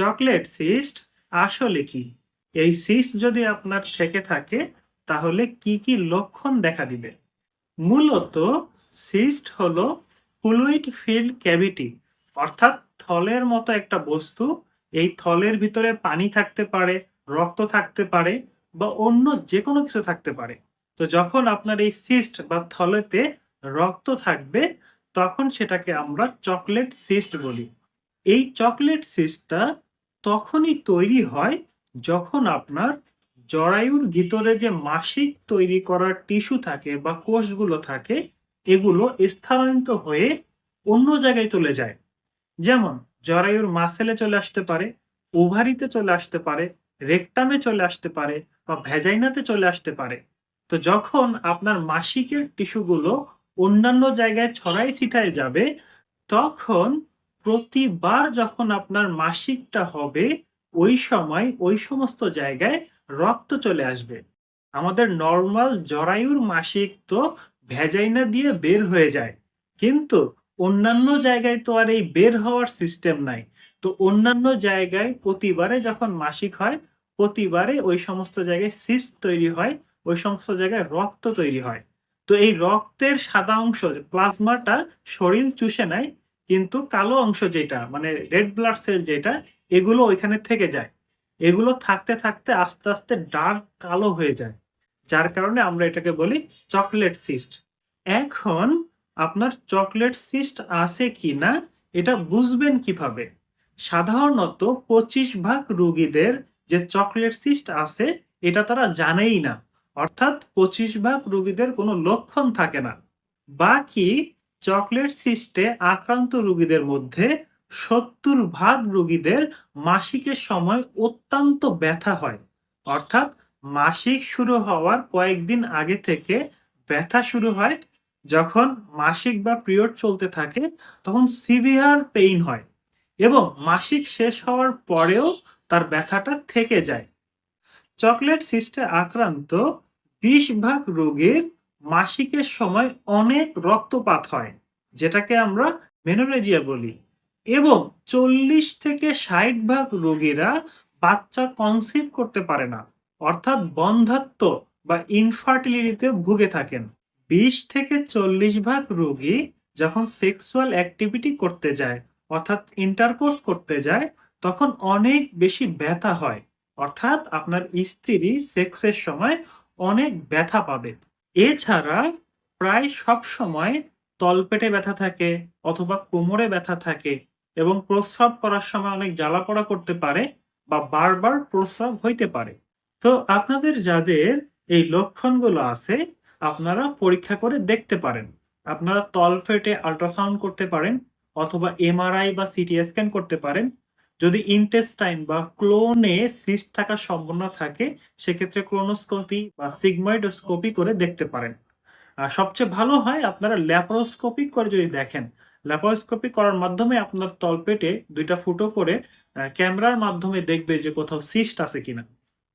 Chocolate cyst আসলে কি? এই সিস্ট যদি আপনার থেকে থাকে, তাহলে কি কি লক্ষণ দেখা দিবে? মূলত সিস্ট হলো ফ্লুইড ফিল্ড ক্যাভিটি, অর্থাৎ থলের মতো একটা বস্তু। এই থলের ভিতরে পানি থাকতে পারে, রক্ত থাকতে পারে বা অন্য যে কোনো কিছু থাকতে পারে। তো যখন আপনার এই সিস্ট বা থলেতে রক্ত থাকবে, তখন সেটাকে আমরা চকলেট সিস্ট বলি। এই চকলেট সিস্টটা তখনই তৈরি হয় যখন আপনার জরায়ুর ভিতরে যে মাসিক তৈরি করার টিস্যু থাকে বা কোষগুলো থাকে, এগুলো স্থানান্তরিত হয়ে অন্য জায়গায় চলে যায়। যেমন, জরায়ুর মাসেলে চলে আসতে পারে, ওভারিতে চলে আসতে পারে, রেকটামে চলে আসতে পারে বা ভ্যাজাইনাতে চলে আসতে পারে। তো যখন আপনার মাসিকের টিস্যুগুলো অন্যান্য জায়গায় ছড়াই ছিটায় যাবে, তখন প্রতিবার যখন আপনার মাসিকটা হবে, ওই সময় ওই সমস্ত জায়গায় রক্ত চলে আসবে। আমাদের নর্মাল জরায়ুর মাসিক তো ভ্যাজাইনা দিয়ে বের হয়ে যায়। কিন্তু অন্যান্য জায়গায় তো আর এই বের হওয়ার সিস্টেম নাই। তো অন্যান্য জায়গায় প্রতিবারে যখন মাসিক হয়, প্রতিবারে ওই সমস্ত জায়গায় সিস্ট তৈরি হয়, ওই সমস্ত জায়গায় রক্ত তৈরি হয়। তো এই রক্তের সাদা অংশ প্লাজমাটা শরীর চুষে নেয় কিন্তু কালো অংশ যেটা মানে রেড ব্লাড সেল যেটা, এগুলো ওইখানে থেকে যায়। এগুলো থাকতে থাকতে আস্তে আস্তে ডার্ক কালো হয়ে যায়। যার কারণে আমরা এটাকে বলি চকলেট সিস্ট এখন আপনার চকলেট সিস্ট আছে কি না এটা বুঝবেন কীভাবে? সাধারণত পঁচিশ ভাগ রুগীদের যে চকলেট সিস্ট আছে, এটা তারা জানেই না। অর্থাৎ পঁচিশ ভাগ রুগীদের কোনো লক্ষণ থাকে না। বাকি চকলেট সিস্টে আক্রান্ত রুগীদের মধ্যে সত্তর ভাগ রুগীদের মাসিকের সময় অত্যন্ত ব্যথা হয়। অর্থাৎ মাসিক শুরু হওয়ার কয়েকদিন আগে থেকে ব্যথা শুরু হয়। যখন মাসিক বা পিরিয়ড চলতে থাকে, তখন সিভিয়ার পেইন হয় এবং মাসিক শেষ হওয়ার পরেও তার ব্যথাটা থেকে যায়। চকলেট সিস্টে আক্রান্ত বিশ ভাগ রোগীর মাসিকের সময় অনেক রক্তপাত হয়, যেটাকে আমরা মেনোরেজিয়া বলি। এবং চল্লিশ থেকে ষাট ভাগ রোগীরা বাচ্চা কনসিভ করতে পারে না, অর্থাৎ বন্ধাত্ব বা ইনফার্টিলিটিতে ভুগে থাকেন। বিশ থেকে চল্লিশ ভাগ রোগী যখন সেক্সুয়াল অ্যাক্টিভিটি করতে যায়, অর্থাৎ ইন্টারকোর্স করতে যায়, তখন অনেক বেশি ব্যথা হয়, অর্থাৎ আপনার স্ত্রী সেক্সের সময় অনেক ব্যথা পাবে। এছাড়া প্রায় সব সময় তলপেটে ব্যথা থাকে অথবা কোমরে ব্যথা থাকে এবং প্রস্রাব করার সময় অনেক জ্বালাপড়া করতে পারে বা বারবার প্রস্রাব হইতে পারে। তো আপনাদের যাদের এই লক্ষণগুলো আছে, আপনারা পরীক্ষা করে দেখতে পারেন। আপনারা তলপেটে আল্ট্রাসাউন্ড করতে পারেন অথবা এমআরআই বা সিটি স্ক্যান করতে পারেন। যদি ইনটেস্টাইন বা ক্লোনে সিস্ট থাকার সম্ভাবনা থাকে, সেক্ষেত্রে ক্লোনোস্কোপি বা সিগমাইডোস্কোপি করে দেখতে পারেন। আর সবচেয়ে ভালো হয় আপনারা ল্যাপারোস্কোপি করে যদি দেখেন ল্যাপারোস্কোপি করার মাধ্যমে আপনার তলপেটে দুইটা ফুটো করে ক্যামেরার মাধ্যমে দেখবে যে কোথাও সিস্ট আছে কিনা।